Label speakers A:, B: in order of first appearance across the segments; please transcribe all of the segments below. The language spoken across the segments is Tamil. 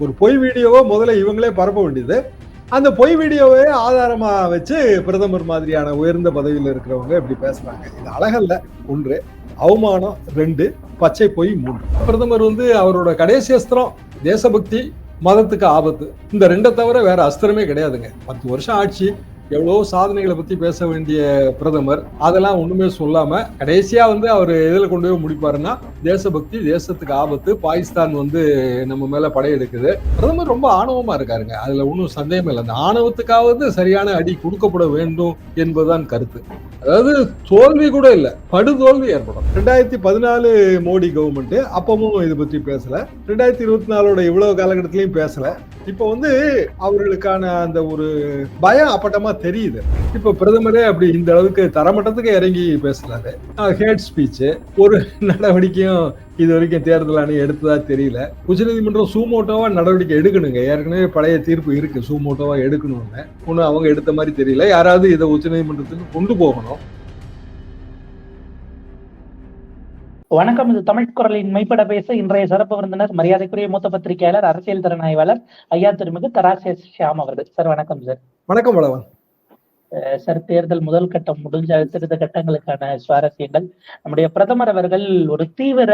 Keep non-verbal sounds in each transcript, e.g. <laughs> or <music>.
A: ஒரு பொய் வீடியோவை முதல்ல இவங்களே பரப்ப வேண்டியது. அந்த பொய் வீடியோவை ஆதாரமா வச்சு பிரதமர் மாதிரியான உயர்ந்த பதவியில் இருக்கிறவங்க இப்படி பேசுறாங்க. இது அழகல்ல. ஒன்று அவமானம். ரெண்டு பச்சை பொய். மூன்று. பிரதமர் வந்து அவரோட கடைசி அஸ்திரம் தேசபக்தி மதத்துக்கு ஆபத்து. இந்த ரெண்டை தவிர வேற அஸ்திரமே கிடையாதுங்க. பத்து வருஷம் ஆட்சி எவ்வளோ சாதனைகளை பத்தி பேச வேண்டிய பிரதமர். அதெல்லாம் ஒண்ணுமே சொல்லாம கடைசியா வந்து அவர் எதில் கொண்டு போய் முடிப்பாருன்னா தேசபக்தி தேசத்துக்கு ஆபத்து பாகிஸ்தான் வந்து நம்ம மேல படையெடுக்குது பிரதமர் ரொம்ப ஆணவமா இருக்காருங்க. அதுல ஒன்றும் சந்தேகம் இல்லை. அந்த ஆணவத்துக்காவது சரியான அடி கொடுக்கப்பட வேண்டும் என்பதுதான் கருத்து. அதாவது தோல்வி கூட இல்லை படுதோல்வி ஏற்படும். ரெண்டாயிரத்தி பதினாலு மோடி கவர்மெண்ட் அப்பவும் இதை பற்றி பேசல. ரெண்டாயிரத்தி இருபத்தி நாலோட இவ்வளவு காலகட்டத்திலையும் பேசல. இப்போ வந்து அவர்களுக்கான அந்த ஒரு பயம் அப்பட்டமா தெரியுது. இப்ப பிரதமரே அப்படி இந்த அளவுக்கு தரமட்டத்துக்கு இறங்கி பேசுறாரு. ஹேட் ஸ்பீச் ஒரு நடவடிக்கையும் இது வரைக்கும் தேர்தல் ஆணையம் எடுத்ததா தெரியல. உச்சநீதிமன்றம் சூமோட்டோவா நடவடிக்கை எடுக்கணுங்க. ஏற்கனவே பழைய தீர்ப்பு இருக்கு. சூமோட்டோவா எடுக்கணும்னு. ஒன்னும் அவங்க எடுத்த மாதிரி தெரியல. யாராவது இதை உச்சநீதிமன்றத்துக்கு கொண்டு போகணும்.
B: வணக்கம். இது தமிழ் குரலின் மெய்ப்பட பேச இன்றைய சிறப்பு விருந்தினர் மரியாதைக்குரிய மூத்த பத்திரிகையாளர் அரசியல் திறனாய்வாளர் ஐயா திருமிகு தராசிய ஷியாம் அவர்கள். சார் வணக்கம் சார்.
A: வணக்கம் வளவன்.
B: சார் தேர்தல் முதல் கட்டம் முடிஞ்ச அடுத்தடுத்த கட்டங்களுக்கான சுவாரஸ்யங்கள். நம்முடைய பிரதமர் அவர்கள் ஒரு தீவிர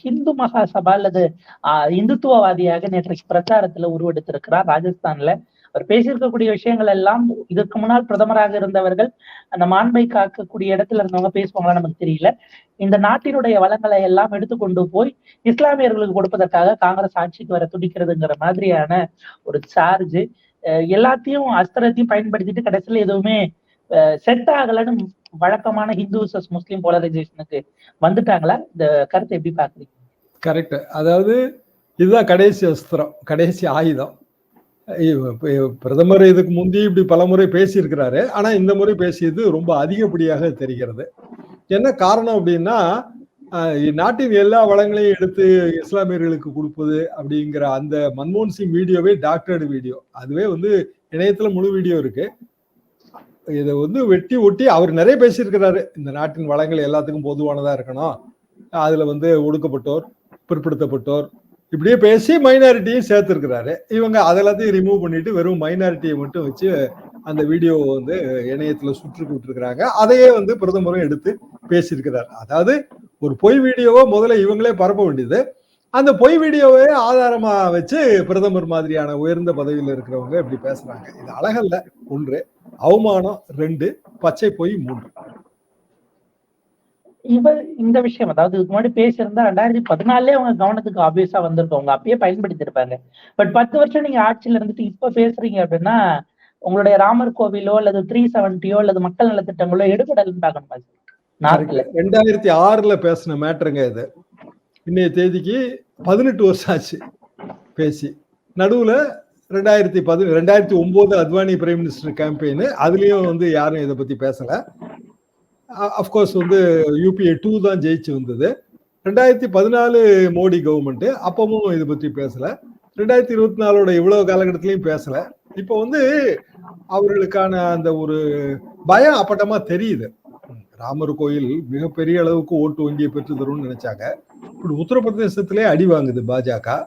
B: ஹிந்து இந்து மகா சபா அல்லது இந்துத்துவவாதியாக நேற்றைக்கு பிரச்சாரத்துல உருவெடுத்திருக்கிறார். ராஜஸ்தான்ல அவர் பேசியிருக்கக்கூடிய விஷயங்கள் எல்லாம் இதற்கு முன்னால் பிரதமராக இருந்தவர்கள் அந்த மாண்பை காக்கக்கூடிய இடத்துல இருந்தவங்க பேசுவாங்களா நமக்கு தெரியல. இந்த நாட்டினுடைய வளங்களை எல்லாம் எடுத்துக்கொண்டு போய் இஸ்லாமியர்களுக்கு கொடுப்பதற்காக காங்கிரஸ் ஆட்சிக்கு வர துடிக்கிறதுங்கிற மாதிரியான ஒரு சார்ஜ் எல்லாத்தையும் அஸ்திரத்தையும் பயன்படுத்திட்டு கடைசியில எதுவுமே செட் ஆகலன்னு வழக்கமான ஹிந்து vs முஸ்லீம் போலரைசேஷனுக்கு வந்துட்டாங்களா? இந்த கருத்தை எப்படி பாக்குறீங்க
A: கரெக்ட். அதாவது இதுதான் கடைசி அஸ்திரம் கடைசி ஆயுதம். பிரதமர் இதுக்கு முந்தி இப்படி பலமுறை பேசியிருக்கிறாரு. ஆனா இந்த முறை பேசியது ரொம்ப அதிகப்படியாக தெரிகிறது. என்ன காரணம் அப்படின்னா நாட்டின் எல்லா வளங்களையும் எடுத்து இஸ்லாமியர்களுக்கு கொடுப்பது அப்படிங்கிற அந்த மன்மோகன் சிங் வீடியோவே டாக்டர்டு வீடியோ. அதுவே வந்து இணையத்துல முழு வீடியோ இருக்கு. இதை வந்து வெட்டி ஒட்டி அவர் நிறைய பேசியிருக்கிறாரு. இந்த நாட்டின் வளங்கள் எல்லாத்துக்கும் பொதுவானதா இருக்கணும். அதுல வந்து ஒடுக்கப்பட்டோர் பிற்படுத்தப்பட்டோர் இப்படியே பேசி மைனாரிட்டியும் சேர்த்திருக்கிறாரு. இவங்க அதெல்லாத்தையும் ரிமூவ் பண்ணிட்டு வெறும் மைனாரிட்டியை மட்டும் வச்சு அந்த வீடியோவை வந்து இணையத்துல சுற்று கூட்டிருக்கிறாங்க அதையே வந்து பிரதமரும் எடுத்து பேசியிருக்கிறார். அதாவது ஒரு பொய் வீடியோவை முதல்ல இவங்களே பரப்ப வேண்டியது. அந்த பொய் வீடியோவை ஆதாரமா வச்சு பிரதமர் மாதிரியான உயர்ந்த பதவியில் இருக்கிறவங்க இப்படி பேசுறாங்க. இது அழகல்ல. ஒன்று அவமானம். ரெண்டு பச்சை பொய். மூன்று.
B: இவர் இந்த விஷயம் அதாவது இதுக்கு முன்னாடி பேசியிருந்தா ரெண்டாயிரத்தி பதினாலே அவங்க கவனத்துக்கு ஆப்வியஸா வந்திருக்கவங்க அப்பயே பயன்படுத்தி இருப்பாங்க பட் பத்து வருஷம் நீங்க ஆட்சியில இருந்துட்டு இப்ப பேசுறீங்க அப்படின்னா உங்களுடைய ராமர் கோவிலோ அல்லது த்ரீ செவன்ட்டியோ அல்லது மக்கள் நலத்திட்டங்களோ எடுபடல் பார்க்கணுமா
A: ரெண்டாயிரத்தி ஆறுல பேசின மேட்டருங்க இது. இன்னைய தேதிக்கு பதினெட்டு வருஷம் ஆச்சு பேசி. நடுவுல ரெண்டாயிரத்தி பதி ரெண்டாயிரத்தி ஒன்பது அத்வானி பிரைம் மினிஸ்டர் கேம்பெயின் அதுலயும் வந்து யாரும் இதை பத்தி பேசல. அஃப்கோர்ஸ் வந்து யூபிஏ டூ தான் ஜெயிச்சு வந்தது. ரெண்டாயிரத்தி பதினாலு மோடி கவர்மெண்ட் அப்பவும் இதை பத்தி பேசல. ரெண்டாயிரத்தி இருபத்தி நாலோட இவ்வளவு காலகட்டத்திலையும் பேசல. இப்போ வந்து அவர்களுக்கான அந்த ஒரு பயம் அப்பட்டமா தெரியுது. ராமர் கோயில் மிகப்பெரிய அளவுக்கு ஓட்டு வங்கியை பெற்று தரும்னு நினைச்சாங்க. இப்படி உத்தரப்பிரதேசத்திலே அடி வாங்குது பாஜக.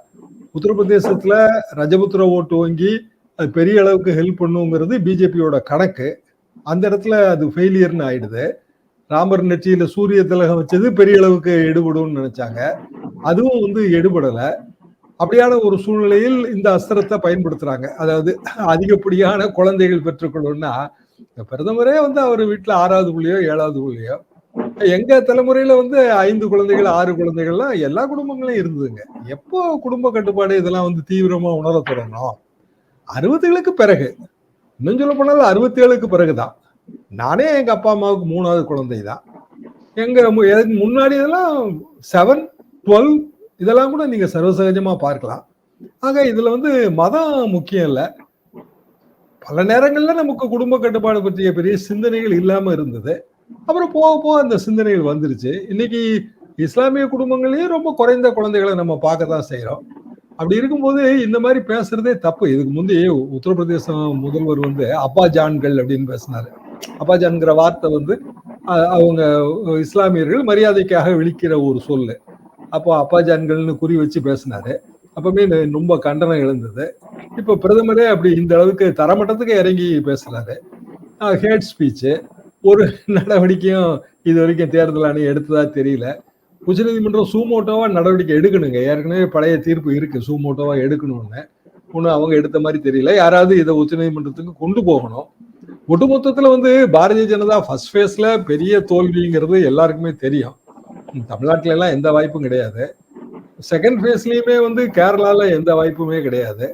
A: உத்தரப்பிரதேசத்துல ரஜபுத்திர ஓட்டு வங்கி அது பெரிய அளவுக்கு ஹெல்ப் பண்ணுங்கிறது பிஜேபியோட கணக்கு. அந்த இடத்துல அது ஃபெயிலியர்னு ஆயிடுது. ராமர் நெற்றியில சூரிய திலகம் வச்சது பெரிய அளவுக்கு எடுபடும்னு நினைச்சாங்க. அதுவும் வந்து எடுபடலை. அப்படியான ஒரு சூழ்நிலையில் இந்த அஸ்திரத்தை பயன்படுத்துறாங்க. அதாவது அதிகப்படியான குழந்தைகள் பெற்றுக்கொள்ளணும்னா பிரதமரே வந்து அவர் வீட்டுல ஆறாவது புள்ளியோ ஏழாவது புள்ளியோ எங்க தலைமுறையில வந்து ஐந்து குழந்தைகள் ஆறு குழந்தைகள்லாம் எல்லா குடும்பங்களும் இருந்ததுங்க. எப்போ குடும்ப கட்டுப்பாடு இதெல்லாம் வந்து தீவிரமா உணர தொடங்கணும் அறுபதுகளுக்கு பிறகு இன்னும் சொல்ல போனாலும் அறுபத்தி ஏழுக்கு பிறகுதான். நானே எங்க அப்பா அம்மாவுக்கு மூணாவது குழந்தை தான் எங்க முன்னாடி இதெல்லாம் செவன் டுவெல் இதெல்லாம் கூட நீங்க சர்வசகஜமா பார்க்கலாம். ஆக இதுல வந்து மதம் முக்கியம் இல்ல. பல நேரங்கள்ல நமக்கு குடும்ப கட்டுப்பாடு பற்றிய பெரிய சிந்தனைகள் இல்லாம இருந்தது. அப்புறம் போக போக அந்த சிந்தனைகள் வந்துருச்சு. இன்னைக்கு இஸ்லாமிய குடும்பங்களையும் ரொம்ப குறைந்த குழந்தைகளை நம்ம பார்க்க தான் செய்யறோம் அப்படி இருக்கும்போது இந்த மாதிரி பேசுறதே தப்பு. இதுக்கு முந்தைய உத்தரப்பிரதேசம் முதல்வர் வந்து அப்பா ஜான்கள் அப்படின்னு பேசினாரு. அப்பா ஜான்கிற வார்த்தை வந்து அவங்க இஸ்லாமியர்கள் மரியாதைக்காக விழிக்கிற ஒரு சொல்லு. அப்போ அப்பாஜான்கள்னு குறி வச்சு பேசினாரு. அப்பவுமே ரொம்ப கண்டனம் எழுந்தது. இப்போ பிரதமரே அப்படி இந்த அளவுக்கு தரமட்டத்துக்கு இறங்கி பேசுறாரு. ஹேட் ஸ்பீச்சு ஒரு <laughs> நடவடிக்கையும் இது வரைக்கும் தேர்தல் ஆணையம் எடுத்ததா தெரியல. உச்சநீதிமன்றம் சூமோட்டோவா நடவடிக்கை எடுக்கணுங்க. ஏற்கனவே பழைய தீர்ப்பு இருக்கு. சூமோட்டோவா எடுக்கணும்னு. ஒன்றும் அவங்க எடுத்த மாதிரி தெரியல. யாராவது இதை உச்சநீதிமன்றத்துக்கு கொண்டு போகணும். ஒட்டுமொத்தத்தில் வந்து பாரதிய ஜனதா ஃபர்ஸ்ட் ஃபேஸில் பெரிய தோல்விங்கிறது எல்லாருக்குமே தெரியும். தமிழ்நாட்டில எல்லாம் எந்த வாய்ப்பும் கிடையாது. செகண்ட் ஃபேஸ்லயுமே வந்து கேரளால எந்த வாய்ப்புமே கிடையாது.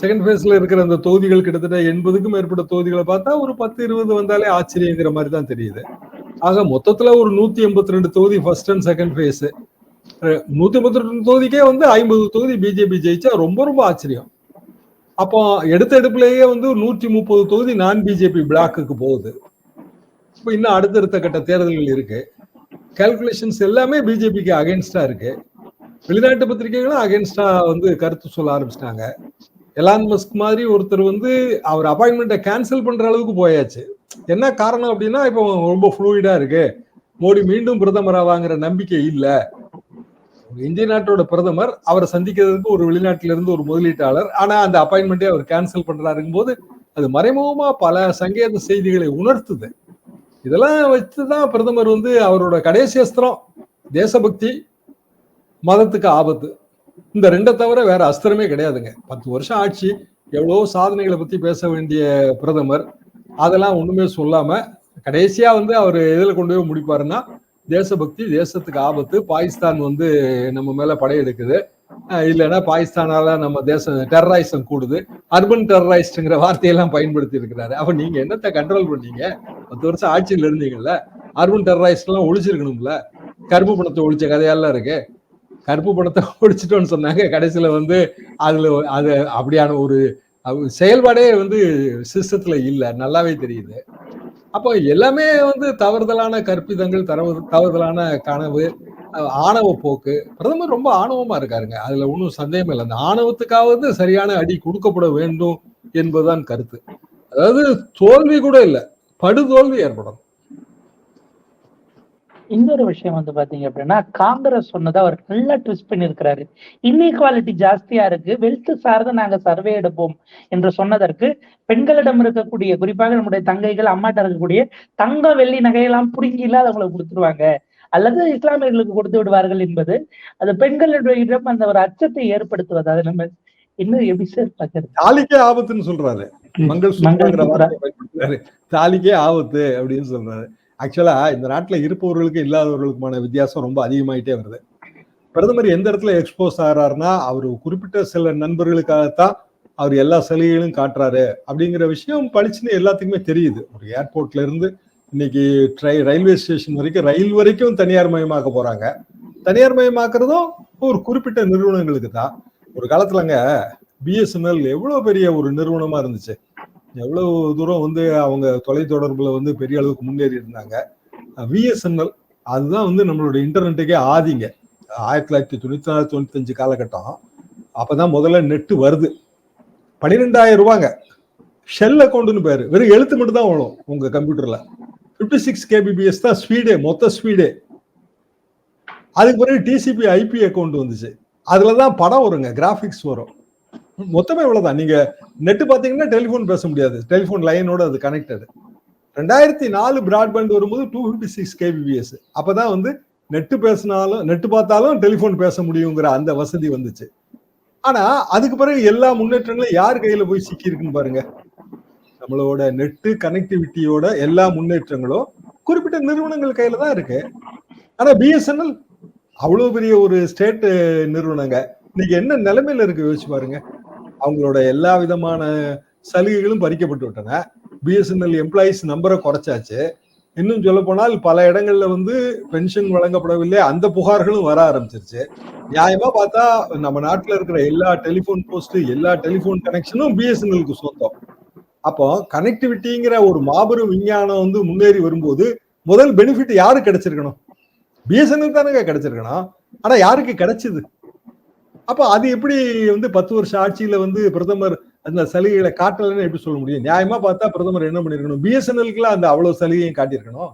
A: செகண்ட் ஃபேஸ்ல இருக்கிற அந்த தொகுதிகள் கிட்டத்தட்ட எண்பதுக்கும் மேற்பட்ட தொகுதிகளை பார்த்தா ஒரு பத்து இருபது வந்தாலே ஆச்சரியங்கிற மாதிரி தான் தெரியுது. ஆக மொத்தத்துல ஒரு நூத்தி எண்பத்தி ரெண்டு தொகுதி ஃபர்ஸ்ட் அண்ட் செகண்ட் ஃபேஸ் நூத்தி எண்பத்தி ரெண்டு தொகுதிக்கே வந்து ஐம்பது தொகுதி பிஜேபி ஜெயிச்சா ரொம்ப ரொம்ப ஆச்சரியம். அப்போ எடுத்த எடுப்புலேயே வந்து நூற்றி முப்பது தொகுதி நான் பிஜேபி பிளாக்குக்கு போகுது. இப்போ இன்னும் அடுத்தடுத்த கட்ட தேர்தல்கள் இருக்கு. கால்குலேஷன்ஸ் எல்லாமே பிஜேபிக்கு அகேன்ஸ்டா இருக்கு. வெளிநாட்டு பத்திரிகைகளும் அகேன்ஸ்டா வந்து கருத்து சொல்ல ஆரம்பிச்சிட்டாங்க. எலான் மஸ்க் மாதிரி ஒருத்தர் வந்து அவர் அப்பாயின்மெண்ட்டை கேன்சல் பண்ற அளவுக்கு போயாச்சு. என்ன காரணம் அப்படின்னா இப்போ ரொம்ப ஃப்ளூயிடா இருக்கு. மோடி மீண்டும் பிரதமர் ஆவாங்கிற நம்பிக்கை இல்லை. இந்திய நாட்டோட பிரதமர் அவரை சந்திக்கிறதுக்கு ஒரு வெளிநாட்டில இருந்து ஒரு முதலீட்டாளர். ஆனா அந்த அப்பாயின்மெண்ட்டே அவர் கேன்சல் பண்றாருங்கும் போது அது மறைமுகமா பல சங்கேத செய்திகளை உணர்த்துது. இதெல்லாம் வச்சுதான் பிரதமர் வந்து அவரோட கடைசி அஸ்திரம் தேசபக்தி மதத்துக்கு ஆபத்து. இந்த ரெண்டை தவிர வேற அஸ்திரமே கிடையாதுங்க. பத்து வருஷம் ஆட்சி எவ்வளோ சாதனைகளை பத்தி பேச வேண்டிய பிரதமர். அதெல்லாம் ஒண்ணுமே சொல்லாம கடைசியா வந்து அவர் எதில் கொண்டு போய் முடிப்பாருன்னா தேசபக்தி தேசத்துக்கு ஆபத்து. பாகிஸ்தான் வந்து நம்ம மேல படையெடுக்குது. இல்லைன்னா பாகிஸ்தானால நம்ம தேசம் டெரரைசம் கூடுது. அர்பன் டெரரைஸ்ட்ங்கிற வார்த்தையெல்லாம் பயன்படுத்தி இருக்கிறாரு அப்ப நீங்க என்னத்தை கண்ட்ரோல் பண்ணீங்க? பத்து வருஷம் ஆட்சியில் இருந்தீங்கல்ல? அர்பன் டெரரைஸ்ட் எல்லாம் ஒழிச்சிருக்கணும்ல? கருப்பு பணத்தை ஒழிச்ச கதையெல்லாம் இருக்கு. கருப்பு பணத்தை <laughs> ஒழிச்சிட்டோம்னு சொன்னாங்க. கடைசியில வந்து அதுல அது அப்படியான ஒரு செயல்பாடே வந்து சிஸ்டத்துல இல்ல. நல்லாவே தெரியுது. அப்போ எல்லாமே வந்து தவறுதலான கற்பிதங்கள் தரவு தவறுதலான கனவு ஆணவ போக்கு. பிரதமர் ரொம்ப ஆணவமா இருக்காருங்க. அதுல ஒன்றும் சந்தேகம் இல்லை. அந்த ஆணவத்துக்காவது சரியான அடி கொடுக்கப்பட வேண்டும் என்பதுதான் கருத்து. அதாவது தோல்வி கூட இல்லை. படுதோல்வி ஏற்படும்
B: இன்னொரு விஷயம் வந்து பாத்தீங்க அப்படின்னா காங்கிரஸ் சொன்னதை அவர் நல்லா ட்விஸ்ட் பண்ணியிருக்கிறாரு. இன்இக்வாலிட்டி ஜாஸ்தியா இருக்கு. வெல்த் சார்ந்து நாங்க சர்வே எடுப்போம் என்று சொன்னதற்கு பெண்களிடம் இருக்கக்கூடிய குறிப்பாக நம்முடைய தங்கைகள் அம்மாட்ட இருக்கக்கூடிய தங்க வெள்ளி நகையெல்லாம் புடுங்கி இல்லாதவங்களுக்கு கொடுத்துருவாங்க. அல்லது இஸ்லாமியர்களுக்கு கொடுத்து விடுவார்கள் என்பது அது பெண்களிடம் அந்த ஒரு அச்சத்தை ஏற்படுத்துவது. அது நம்ம இன்னும் எப்படி சார் பாக்குறது
A: தாலிக்கே ஆபத்துன்னு சொல்றாரு. மங்கள் பயன்படுத்துறாரு. தாலிக்கே ஆபத்து அப்படின்னு சொல்றாரு. ஆக்சுவலா இந்த நாட்டுல இருப்பவர்களுக்கு இல்லாதவர்களுக்குமான வித்தியாசம் ரொம்ப அதிகமாயிட்டே வருது. பிரதமர் எந்த இடத்துல எக்ஸ்போஸ் ஆகிறாருன்னா அவர் குறிப்பிட்ட சில நண்பர்களுக்காகத்தான் அவர் எல்லா சலுகைகளும் காட்டுறாரு. அப்படிங்கிற விஷயம் பளிச்சுன்னு எல்லாத்துக்குமே தெரியுது. ஒரு ஏர்போர்ட்ல இருந்து இன்னைக்கு ட்ரை ரயில்வே ஸ்டேஷன் வரைக்கும் ரயில் வரைக்கும் தனியார் மயமாக்க போறாங்க. தனியார் மயமாக்குறதும் ஒரு குறிப்பிட்ட நிறுவனங்களுக்கு தான். ஒரு காலத்துலங்க பிஎஸ்என்எல் எவ்வளவு பெரிய ஒரு நிறுவனமா இருந்துச்சு. எவ்வளவு தூரம் வந்து அவங்க தொலைத்தொடர்புல வந்து பெரிய அளவுக்கு முன்னேறி இருந்தாங்க. விஎஸ்என்எல் அதுதான் வந்து நம்மளோட இன்டர்நெட்டுக்கே ஆதிங்க. ஆயிரத்தி தொள்ளாயிரத்தி தொண்ணூத்தி நாலு தொண்ணூத்தஞ்சு காலகட்டம். அப்பதான் முதல்ல நெட்டு வருது. பன்னிரெண்டாயிரம் ரூபாங்க. ஷெல் அக்கௌண்ட்னு பேரு. வெறும் எழுத்து மட்டும் தான் வரும் உங்க கம்ப்யூட்டர்ல ஃபிஃப்டி சிக்ஸ் கேபிபிஎஸ் தான் ஸ்பீடே மொத்த ஸ்பீடே அதுக்கு பிறகு டிசிபி ஐபி அக்கௌண்ட் வந்துச்சு. அதுலதான் படம் வருங்க கிராஃபிக்ஸ் வரும். மொத்தமே இவ்வளோதான் நீங்கள் நெட்டு பார்த்தீங்கன்னா டெலிஃபோன் பேச முடியாது. டெலிஃபோன் லைனோட அது கனெக்டடு ரெண்டாயிரத்தி நாலு ப்ராட்பேண்ட் வரும்போது டூ ஃபிஃப்டி சிக்ஸ் கேபிபிஎஸ் அப்போ தான் வந்து நெட்டு பேசினாலும் நெட்டு பார்த்தாலும் டெலிஃபோன் பேச முடியுங்கிற அந்த வசதி வந்துச்சு. ஆனால் அதுக்கு பிறகு எல்லா முன்னேற்றங்களும் யார் கையில் போய் சிக்கி இருக்குன்னு பாருங்க. நம்மளோட நெட்டு கனெக்டிவிட்டியோட எல்லா முன்னேற்றங்களும் குறிப்பிட்ட நிறுவனங்கள் கையில தான் இருக்கு. ஆனா பிஎஸ்என்எல் அவ்வளவு பெரிய ஒரு ஸ்டேட் நிறுவனங்க. இன்னைக்கு என்ன நிலைமையில இருக்கு யோசிச்சு பாருங்க. அவங்களோட எல்லா விதமான சலுகைகளும் பறிக்கப்பட்டு விட்டன. பிஎஸ்என்எல் எம்ப்ளாயிஸ் நம்பரை குறைச்சாச்சு. இன்னும் சொல்ல போனால் பல இடங்கள்ல வந்து பென்ஷன் வழங்கப்படவில்லை. அந்த புகார்களும் வர ஆரம்பிச்சிருச்சு. நியாயமா பார்த்தா நம்ம நாட்டுல இருக்கிற எல்லா டெலிபோன் போஸ்ட் எல்லா டெலிபோன் கனெக்ஷனும் பிஎஸ்என்எலுக்கு சொந்தம். அப்போ கனெக்டிவிட்டிங்கிற ஒரு மாபெரும் விஞ்ஞானம் வந்து முன்னேறி வரும்போது முதல் பெனிஃபிட் யாரு கிடைச்சிருக்கணும்? பிஎஸ்என்எல் தானே கிடைச்சிருக்கணும். ஆனா யாருக்கு கிடைச்சது? அப்போ அது எப்படி வந்து பத்து வருஷம் ஆட்சியில வந்து பிரதமர் அந்த சலுகைகளை காட்டலன்னு எப்படி சொல்ல முடியும்? நியாயமா பார்த்தா பிரதமர் என்ன பண்ணிருக்கணும்? பிஎஸ்என்எல்க்குலாம் அந்த அவ்வளவு சலுகையும் காட்டியிருக்கணும்.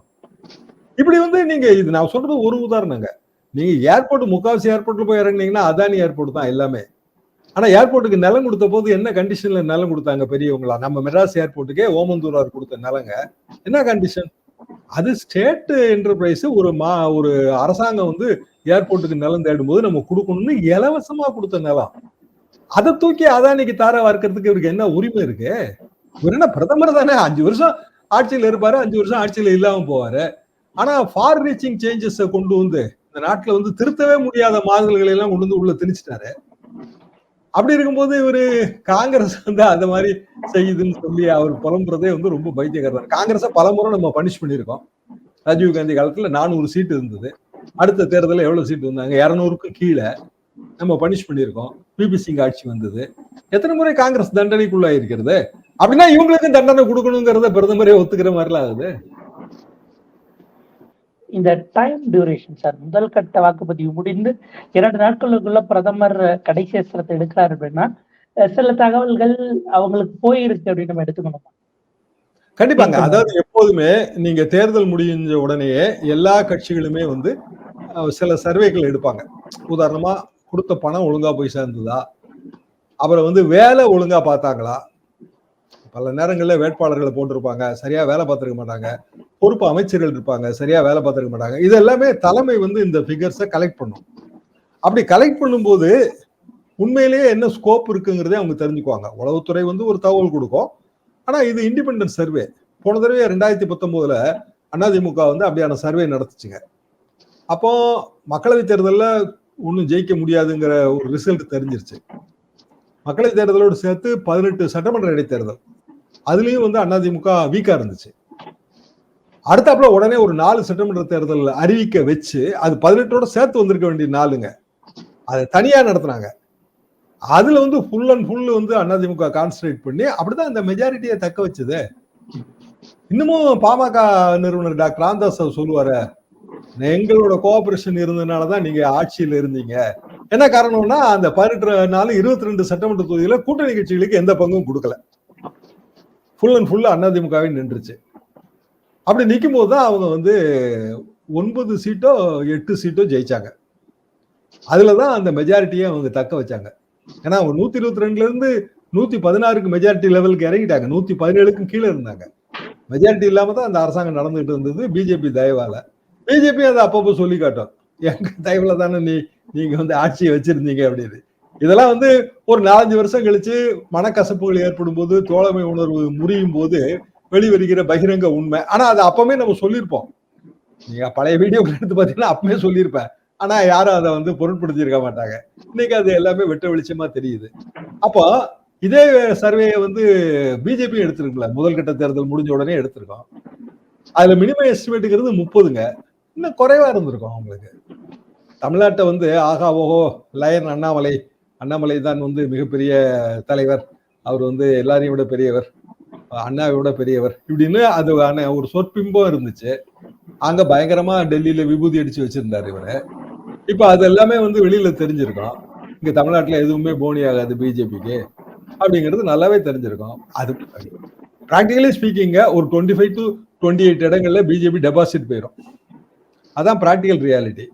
A: இப்படி வந்து நீங்க இது நான் சொல்றது ஒரு உதாரணங்க. நீங்க ஏர்போர்ட் முக்காவாசி ஏர்போர்ட்ல போய் இறங்குனீங்கன்னா அதானி ஏர்போர்ட் தான் எல்லாமே. ஆனா ஏர்போர்ட்டுக்கு நிலம் கொடுத்த போது என்ன கண்டிஷன்ல நிலம் கொடுத்தாங்க பெரியவங்களா? நம்ம மெட்ராஸ் ஏர்போர்ட்டுக்கே ஓமந்தூரார் கொடுத்த நிலங்க. என்ன கண்டிஷன் அது ஸ்டேட் என்டர்பிரைஸ் ஒரு மா ஒரு அரசாங்கம் வந்து ஏர்போர்ட்டுக்கு நிலம் தேடும் போது நம்ம கொடுக்கணும்னு இலவசமா கொடுத்த நிலம். அதை தூக்கி அதானிக்கு தார வார்க்கிறதுக்கு இவருக்கு என்ன உரிமை இருக்கு? இவர் என்ன பிரதமர் தானே? அஞ்சு வருஷம் ஆட்சியில் இருப்பாரு அஞ்சு வருஷம் ஆட்சியில் இல்லாம போவாரு. ஆனா ஃபார் ரீச்சிங் சேஞ்சஸ் கொண்டு வந்து இந்த நாட்டுல வந்து திருத்தவே முடியாத மாறுதல்களை எல்லாம் கொண்டு வந்து உள்ள திணிச்சிட்டாரு அப்படி இருக்கும்போது இவரு காங்கிரஸ் வந்து அந்த மாதிரி செய்யுதுன்னு சொல்லி அவர் புலம்புறதே வந்து ரொம்ப பைத்தியக்காரர். காங்கிரஸை பலமுறை நம்ம பனிஷ் பண்ணியிருக்கோம். ராஜீவ் காந்தி காலத்துல நானூறு சீட்டு இருந்தது. அடுத்த தேர்தலில் எவ்வளவு சீட்டு வந்தாங்க? இரநூறுக்கு கீழே நம்ம பனிஷ் பண்ணியிருக்கோம். பிபி சிங் ஆட்சி வந்தது. எத்தனை முறை காங்கிரஸ் தண்டனைக்குள்ளாயிருக்கிறது? அப்படின்னா இவங்களுக்கும் தண்டனை கொடுக்கணுங்கிறத பிரதமரே ஒத்துக்கிற மாதிரிலாம் ஆகுது.
B: இந்த டைம் டியூரேஷன் சார் முதல் கட்ட வாக்குப்பதிவு முடிந்து இரண்டு நாட்களுக்குள்ள பிரதமர் கடைசி அஸ்திரத்தை எடுக்கிறார் அப்படின்னா சில தகவல்கள் அவங்களுக்கு போயிருக்கு அப்படின்னு நம்ம எடுத்துக்கணும்?
A: கண்டிப்பாங்க. அதாவது எப்போதுமே நீங்க தேர்தல் முடிஞ்ச உடனேயே எல்லா கட்சிகளுமே வந்து சில சர்வேக்கள் எடுப்பாங்க. உதாரணமா கொடுத்த பணம் ஒழுங்கா போய் சேர்ந்ததா? அப்புறம் வந்து வேலை ஒழுங்கா பார்த்தாங்களா? பல நேரங்களில் வேட்பாளர்களை போட்டிருப்பாங்க. சரியா வேலை பார்த்திருக்க மாட்டாங்க. பொறுப்பு அமைச்சர்கள் இருப்பாங்க சரியா வேலை பார்த்துருக்க மாட்டாங்க. இது எல்லாமே தலைமை வந்து இந்த ஃபிகர்ஸை கலெக்ட் பண்ணும். அப்படி கலெக்ட் பண்ணும்போது உண்மையிலேயே என்ன ஸ்கோப் இருக்குங்கிறதே அவங்க தெரிஞ்சுக்குவாங்க. உளவுத்துறை வந்து ஒரு தகவல் கொடுக்கும். ஆனால் இது இண்டிபெண்டன்ட் சர்வே போன தடவை ரெண்டாயிரத்தி பத்தொம்போதுல அதிமுக வந்து அப்படியான சர்வே நடத்துச்சுங்க. அப்போ மக்களவைத் தேர்தலில் ஒன்றும் ஜெயிக்க முடியாதுங்கிற ஒரு ரிசல்ட் தெரிஞ்சிருச்சு. மக்களவைத் தேர்தலோடு சேர்த்து பதினெட்டு சட்டமன்ற இடைத்தேர்தல். அதுலேயும் வந்து அதிமுக வீக்காக இருந்துச்சு. அடுத்தாப்புல உடனே ஒரு நாலு சட்டமன்ற தேர்தல் அறிவிக்க வச்சு அது பதினெட்டோட சேர்த்து வந்திருக்க வேண்டிய நாளுங்க. அதை தனியா நடத்துனாங்க. அதுல வந்து ஃபுல் அண்ட் ஃபுல் வந்து அதிமுக கான்சன்ட்ரேட் பண்ணி அப்படிதான் அந்த மெஜாரிட்டியை தக்க வச்சது. இன்னமும் பாமக நிறுவனர் டாக்டர் ராம்தாஸ் அவர் சொல்லுவாரு எங்களோட கோஆபரேஷன் இருந்ததுனால தான் நீங்க ஆட்சியில் இருந்தீங்க. என்ன காரணம்னா அந்த பதினெட்டு நாலு இருபத்தி ரெண்டு சட்டமன்ற தொகுதியில கூட்டணி கட்சிகளுக்கு எந்த பங்கும் கொடுக்கல. ஃபுல் அண்ட் ஃபுல் அதிமுகவே நின்றுச்சு. அப்படி நிற்கும் போது தான் அவங்க வந்து ஒன்பது சீட்டோ எட்டு சீட்டோ ஜெயிச்சாங்க. அதில் தான் அந்த மெஜாரிட்டியை அவங்க தக்க வச்சாங்க. ஏன்னா அவங்க நூற்றி இருபத்தி ரெண்டுலேருந்து நூற்றி பதினாறுக்கு மெஜாரிட்டி லெவலுக்கு இறங்கிட்டாங்க. நூற்றி பதினேழுக்கும் கீழே இருந்தாங்க. மெஜாரிட்டி இல்லாமல் தான் அந்த அரசாங்கம் நடந்துகிட்டு இருந்தது. பிஜேபி தயவால். பிஜேபி அதை அப்பப்போ சொல்லி காட்டும் எங்க தயவில் தானே நீ நீங்கள் வந்து ஆட்சியை வச்சுருந்தீங்க அப்படின்னு. இதெல்லாம் வந்து ஒரு நாலஞ்சு வருஷம் கழிச்சு மனக்கசப்புகள் ஏற்படும் போது தோழமை உணர்வு முறியும் போது வெளிவருகிற பகிரங்க உண்மை. ஆனா அது அப்பவே நம்ம சொல்லியிருப்போம். நீங்க பழைய வீடியோக்கள் எடுத்து பாத்தீங்கன்னா அப்பவே சொல்லியிருப்பேன். ஆனா யாரும் அதை வந்து பொருட்படுத்தியிருக்க மாட்டாங்க. இன்னைக்கு அது எல்லாமே வெட்ட வெளிச்சமா தெரியுது. அப்போ இதே சர்வேயை வந்து பிஜேபி எடுத்திருக்குல்ல முதல் கட்ட தேர்தல் முடிஞ்ச உடனே எடுத்திருக்கோம். அதுல மினிமம் எஸ்டிமேட்டுங்கிறது முப்பதுங்க. இன்னும் குறைவா இருந்திருக்கும் அவங்களுக்கு. தமிழ்நாட்டை வந்து ஆகா ஓஹோ லயன் அண்ணாமலை. அண்ணாமலை தான் வந்து மிகப்பெரிய தலைவர். அவர் வந்து எல்லாரையும் விட பெரியவர். அண்ணாவை விட பெரியவர். இப்படின்னு அது ஒரு சொற்பிம்பம் இருந்துச்சு. அங்க பயங்கரமா டெல்லியில விபூதி அடிச்சு வச்சிருந்தாரு இவரு. இப்ப அது எல்லாமே வந்து வெளியில தெரிஞ்சிருக்கோம். இங்க தமிழ்நாட்டுல எதுவுமே போனி ஆகாது பிஜேபிக்கு. அப்படிங்கிறது நல்லாவே தெரிஞ்சிருக்கும். அது ப்ராக்டிகலி ஸ்பீக்கிங்க ஒரு twenty five to twenty eight இடங்கள்ல பிஜேபி டெபாசிட் போயிடும் அதான் ப்ராக்டிக்கல் ரியாலிட்டி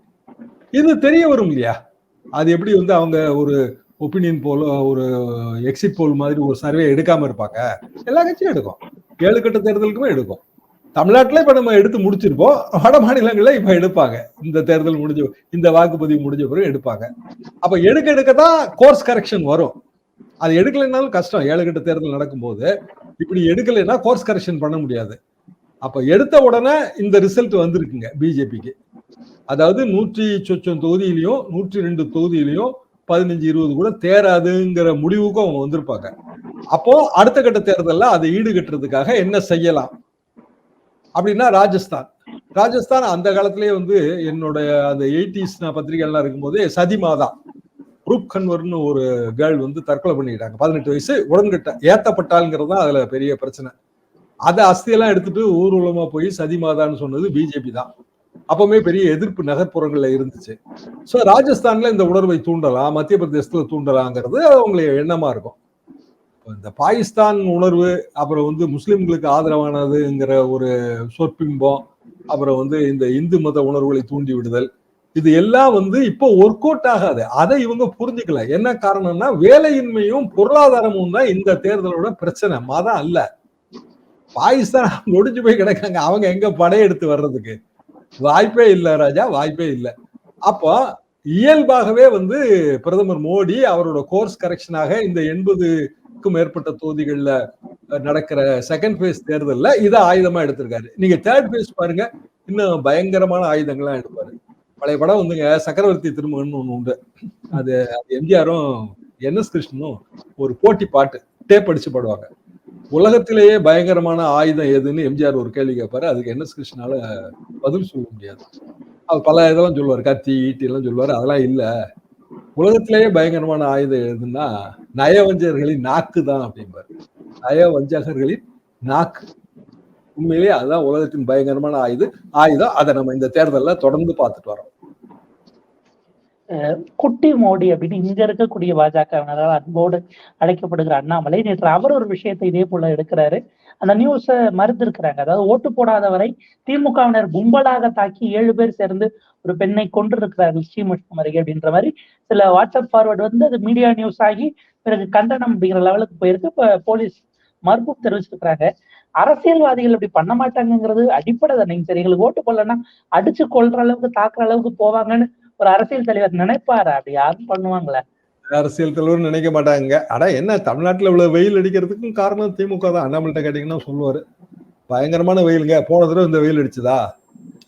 A: இது தெரிய வரும் இல்லையா? அது எப்படி வந்து அவங்க ஒரு ஒப்பீனியன் போல் ஒரு எக்ஸிட் போல் மாதிரி ஒரு சர்வே எடுக்காம இருப்பாங்க. எல்லா கட்சியும் எடுக்கும். ஏழு கட்ட தேர்தலுக்குமே எடுக்கும். தமிழ்நாட்டில் இப்போ நம்ம எடுத்து முடிச்சிருப்போம். வட மாநிலங்களில் இப்போ எடுப்பாங்க. இந்த தேர்தல் முடிஞ்ச இந்த வாக்குப்பதிவு முடிஞ்ச பிறகு எடுப்பாங்க. அப்போ எடுக்க எடுக்க தான் கோர்ஸ் கரெக்ஷன் வரும். அது எடுக்கலைன்னாலும் கஷ்டம். ஏழு கட்ட தேர்தல் நடக்கும்போது இப்படி எடுக்கலைன்னா கோர்ஸ் கரெக்ஷன் பண்ண முடியாது. அப்போ எடுத்த உடனே இந்த ரிசல்ட் வந்திருக்குங்க பிஜேபிக்கு அதாவது நூற்றி சொச்சம் தொகுதியிலையும் நூற்றி ரெண்டு தொகுதியிலையும் பதினஞ்சு இருபது கூட தேராதுங்கிற முடிவுக்கும் அவங்க வந்திருப்பாங்க. அப்போ அடுத்த கட்ட தேர்தலில் அதை ஈடுகட்டுறதுக்காக என்ன செய்யலாம்? அப்படின்னா ராஜஸ்தான். ராஜஸ்தான் அந்த காலத்திலேயே வந்து என்னோட அந்த எயிட்டிஸ் நான் பத்திரிகைலாம் இருக்கும்போது சதிமாதா ரூப் கன்வர்னு ஒரு கேர்ள் வந்து தற்கொலை பண்ணிக்கிட்டாங்க. பதினெட்டு வயசு உடன்கட்ட ஏத்தப்பட்டாளுங்கிறது தான் அதுல பெரிய பிரச்சனை. அதை அஸ்தியெல்லாம் எடுத்துட்டு ஊர்வலமா போய் சதிமாதான்னு சொன்னது பிஜேபி தான். அப்பவுமே பெரிய எதிர்ப்பு நகர்ப்புறங்கள்ல இருந்துச்சு. ஸோ ராஜஸ்தான்ல இந்த உணர்வை தூண்டலாம் மத்திய பிரதேசத்துல தூண்டலாங்கிறது அவங்களுடைய எண்ணமா இருக்கும். இந்த பாகிஸ்தான் உணர்வு அப்புறம் வந்து முஸ்லிம்களுக்கு ஆதரவானதுங்கிற ஒரு சொற்பிம்பம் அப்புறம் வந்து இந்த இந்து மத உணர்வுகளை தூண்டி விடுதல் இது எல்லாம் வந்து இப்போ ஒர்க் அவுட் ஆகாது. அதை இவங்க புரிஞ்சுக்கல. என்ன காரணம்னா வேலையின்மையும் பொருளாதாரமும் தான் இந்த தேர்தலோட பிரச்சனை. மதம் அல்ல. பாகிஸ்தான் நொடிஞ்சு போய் கிடக்காங்க. அவங்க எங்க படையெடுத்து வர்றதுக்கு? வாய்ப்பே இல்லை ராஜா வாய்ப்பே இல்லை. அப்போ இயல்பாகவே வந்து பிரதமர் மோடி அவரோட கோர்ஸ் கரெக்ஷனாக இந்த எண்பதுக்கும் மேற்பட்ட தொகுதிகள்ல நடக்கிற செகண்ட் ஃபேஸ் தேர்தல்ல இதை ஆயுதமா எடுத்திருக்காரு. நீங்க தேர்ட் ஃபேஸ் பாருங்க இன்னும் பயங்கரமான ஆயுதங்கள்லாம் எடுப்பாரு. பழைய படம் வந்துங்க சக்கரவர்த்தி திருமகன் ஒண்ணு உண்டு. அது எம்ஜிஆரும் என் எஸ் கிருஷ்ணனும் ஒரு போட்டி பாட்டு டேப் அடிச்சு பாடுவாங்க. உலகத்திலேயே பயங்கரமான ஆயுதம் எதுன்னு எம்ஜிஆர் ஒரு கேள்வி கேட்பாரு. அதுக்கு என் எஸ் கிருஷ்ணனால பதில் சொல்ல முடியாது. அவர் பல இதெல்லாம் சொல்லுவார். கத்தி ஈட்டி எல்லாம் சொல்லுவார். அதெல்லாம் இல்ல. உலகத்திலேயே பயங்கரமான ஆயுதம் எதுன்னா நயவஞ்சகர்களின் நாக்கு தான் அப்படிம்பாரு. நயவஞ்சகர்களின் நாக்கு. உண்மையிலேயே அதுதான் உலகத்தின் பயங்கரமான ஆயுதம் ஆயுதம். அதை நம்ம இந்த தேர்தல்ல தொடர்ந்து பார்த்துட்டு வரோம்.
B: குட்டி மோடி அப்படின்னு இங்க இருக்கக்கூடிய பாஜகவினரால் அன்போடு அழைக்கப்படுகிற அண்ணாமலை நேற்று அவர் ஒரு விஷயத்தை இதே போல எடுக்கிறாரு. அந்த நியூஸ மறுத்திருக்கிறாங்க. அதாவது ஓட்டு போடாதவரை திமுகவினர் கும்பலாக தாக்கி ஏழு பேர் சேர்ந்து ஒரு பெண்ணை கொண்டிருக்கிறார்கள் ஸ்ரீமுஷ்ணம் அருகே அப்படின்ற மாதிரி சில வாட்ஸ்அப் ஃபார்வர்டு வந்து அது மீடியா நியூஸ் ஆகி பிறகு கண்டனம் அப்படிங்கிற லெவலுக்கு போயிருக்கு. இப்ப போலீஸ் மறுப்பு தெரிவிச்சிருக்கிறாங்க. அரசியல்வாதிகள் அப்படி பண்ண மாட்டாங்கிறது அடிப்படை தானே. சரி எங்களுக்கு ஓட்டு போடலன்னா அடிச்சு கொள்ற அளவுக்கு தாக்குற அளவுக்கு போவாங்கன்னு ஒரு அரசியல் தலைவர் நினைப்பாரு? அப்படி யாரும் பண்ணுவாங்களே?
A: அரசியல் தலைவர் நினைக்க மாட்டாங்க. ஆனா என்ன தமிழ்நாட்டுல இவ்வளவு வெயில் அடிக்கிறதுக்கும் காரணம் திமுக தான். அண்ணாமல்கிட்ட கேட்டீங்கன்னா சொல்லுவாரு. பயங்கரமான வெயிலுங்க. போன தடவை இந்த வெயில் அடிச்சுதா?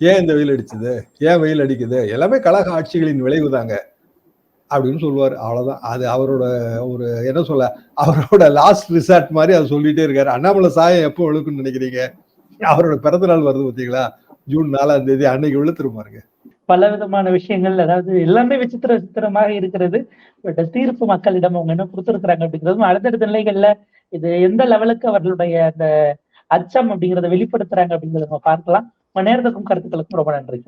A: ஏன் இந்த வெயில் அடிச்சுது? ஏன் வெயில் அடிக்குது? எல்லாமே கழக ஆட்சிகளின் விளைவு தாங்க அப்படின்னு சொல்லுவார். அவ்வளவுதான். அது அவரோட ஒரு என்ன சொல்ல அவரோட லாஸ்ட் ரிசார்ட் மாதிரி அதை சொல்லிட்டே இருக்காரு. அண்ணாமலை சாயம் எப்போ விழுக்குன்னு நினைக்கிறீங்க? அவரோட பிறந்த நாள் வருது பார்த்தீங்களா ஜூன் நாலாம் தேதி அன்னைக்கு விழுத்துருமாருங்க.
B: பல விதமான விஷயங்கள் அதாவது எல்லாமே விசித்திர விசித்திரமாக இருக்கிறது. பட் தீர்ப்பு மக்களிடம் அவங்க என்ன கொடுத்துருக்குறாங்க அப்படிங்கிறதும் அடுத்தடுத்த நிலைகள்ல இது எந்த லெவலுக்கு அவர்களுடைய அந்த அச்சம் அப்படிங்கிறத வெளிப்படுத்துறாங்க அப்படிங்கிறத நம்ம பார்க்கலாம். நேரத்துக்கும் கருத்துக்களுக்கும் ரொம்ப நன்றி.